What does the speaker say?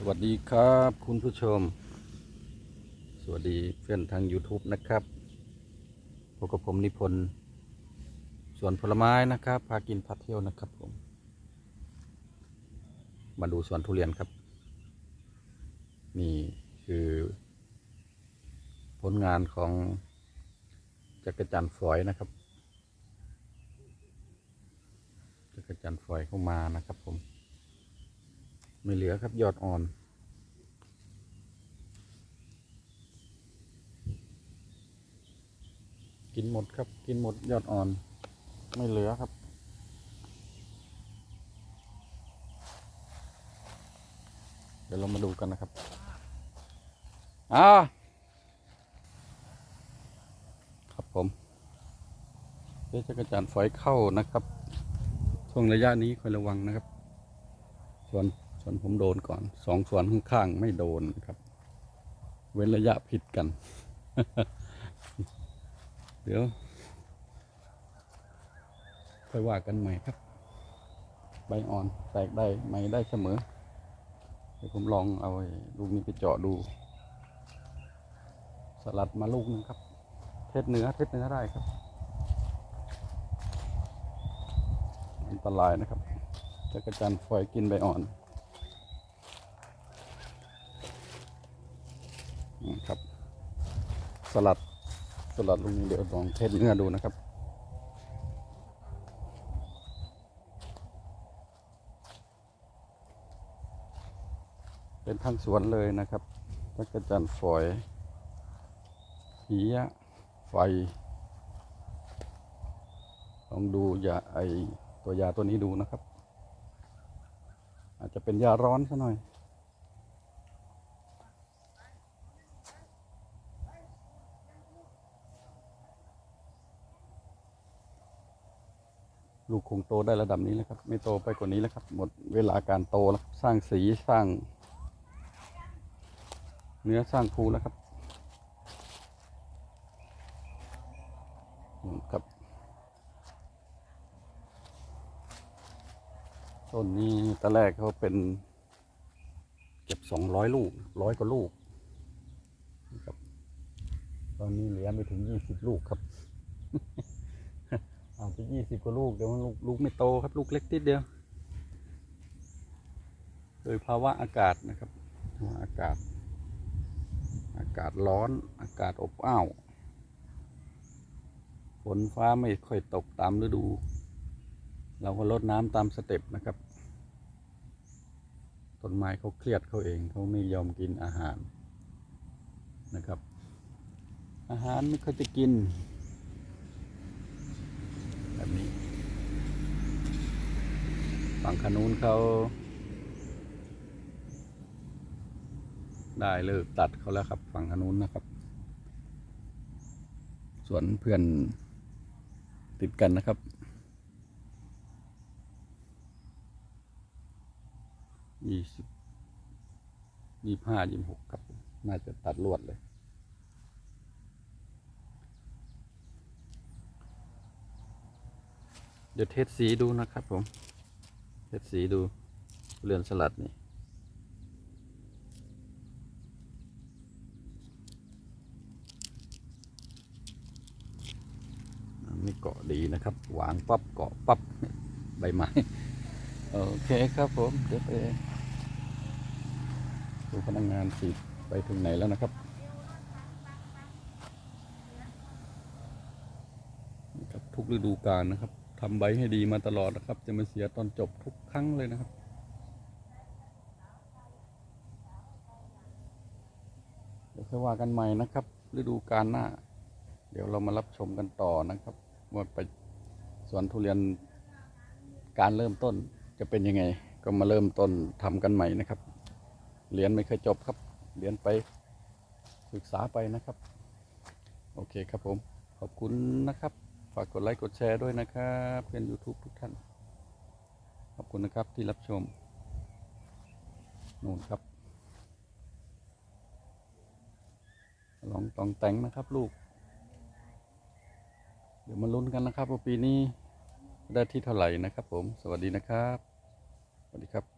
สวัสดีครับคุณผู้ชม สวัสดีเพื่อนทาง YouTube นะครับพบกับผมนิพนธ์สวนผลไม้นะครับ พากินพาเที่ยวนะครับผม มาดูสวนทุเรียนครับ นี่คือ ผลงานของจักรจันทร์ฝอยนะครับจักรจันทร์ฝอยเข้ามานะครับผม ไม่เหลือครับยอดอ่อนกินหมดครับ กินหมดยอดอ่อน ไม่เหลือครับ เดี๋ยวเรามาดูกันนะครับอ่าครับผมเดี๋ยวจักรจันฝอยเข้านะครับช่วงระยะนี้คอยระวังนะครับ ส่วน วนผมโดนก่อนสองส่วนข้างๆไม่โดนครับ เว้นระยะผิดกัน เดี๋ยวค่อยว่ากันใหม่ครับ ใบอ่อนแตกได้ใหม่ได้เสมอ เดี๋ยวผมลองเอาลูกนี้ไปเจาะดู สลัดมาลูกหนึงครับ เทศเนื้อเทศเนื้อได้ครับ อันตรายนะครับจักรจันทร์ฝอยกินใบอ่อน นะครับ สลัดสลัดลูกนี้เดี๋ยวลองเทสเนื้อดูนะครับเป็นทั้งสวนเลยนะครับจักรจันฝอยเหียไฟ ลองดูยาไอตัวยาตัวนี้ดูนะครับ อาจจะเป็นยาร้อนซะหน่อย ลูกคงโตได้ระดับนี้แล้วครับ ไม่โตไปกว่านี้แล้วครับ หมดเวลาการโตแล้วครับสร้างสีสร้าง เนื้อสร้างภูแล้วครับครับ ต้นนี้ตอนแรกเขาเป็น เก็บสองร้อยลูกร้อยกว่าลูกครับ ตอนนี้เหลือไม่ถึงยี่สิบลูกครับ ยี่สิบกว่าลูกเดี๋ยวมันลูกลูกไม่โตครับ ลูกเล็กติดเดียว โดยภาวะอากาศนะครับอากาศ อากาศร้อน อากาศอบอ้าวฝนฟ้าไม่ค่อยตกตามฤดู เราก็ลดน้ำตามสเต็ปนะครับต้นไม้เขาเครียดเขาเองเขาไม่ยอมกินอาหารนะครับ อาหารไม่ค่อยจะกิน แบบนี้ ฝั่งขนุนเขาได้เลิกตัดเขาแล้วครับ ฝั่งขนุนนะครับ ส่วนเพื่อนติดกันนะครับ ยี่สิบยี่ห้ายี่หกครับ น่าจะตัดลวดเลย เดี๋ยวเทสสีดูนะครับผม เทสสีดูเรือนสลัดนี่นี่เกาะดีนะครับวางปั๊บเกาะปั๊บใบไม้โอเคครับผมเดี๋ยวไปดูพนักงานสีไปถึงไหนแล้วนะครับครับทุกฤดูกาลนะครับ ทำใบให้ดีมาตลอดนะครับ จะมาเสียตอนจบทุกครั้งเลยนะครับ เดี๋ยวค่อยว่ากันใหม่นะครับ ฤดูกาลหน้า เดี๋ยวเรามารับชมกันต่อนะครับว่าไปสวนทุเรียนการเริ่มต้นจะเป็นยังไง ก็มาเริ่มต้นทำกันใหม่นะครับเรียนไม่เคยจบครับเรียนไปศึกษาไปนะครับ โอเคครับผม ขอบคุณนะครับ ฝากกดไลค์กดแชร์ด้วยนะครับเพื่อน YouTube ทุกท่าน ขอบคุณนะครับที่รับชมนู่นครับลองตองแต่งนะครับลูก เดี๋ยวมาลุ้นกันนะครับว่าปีนี้ได้ที่เท่าไหร่นะครับผม สวัสดีนะครับ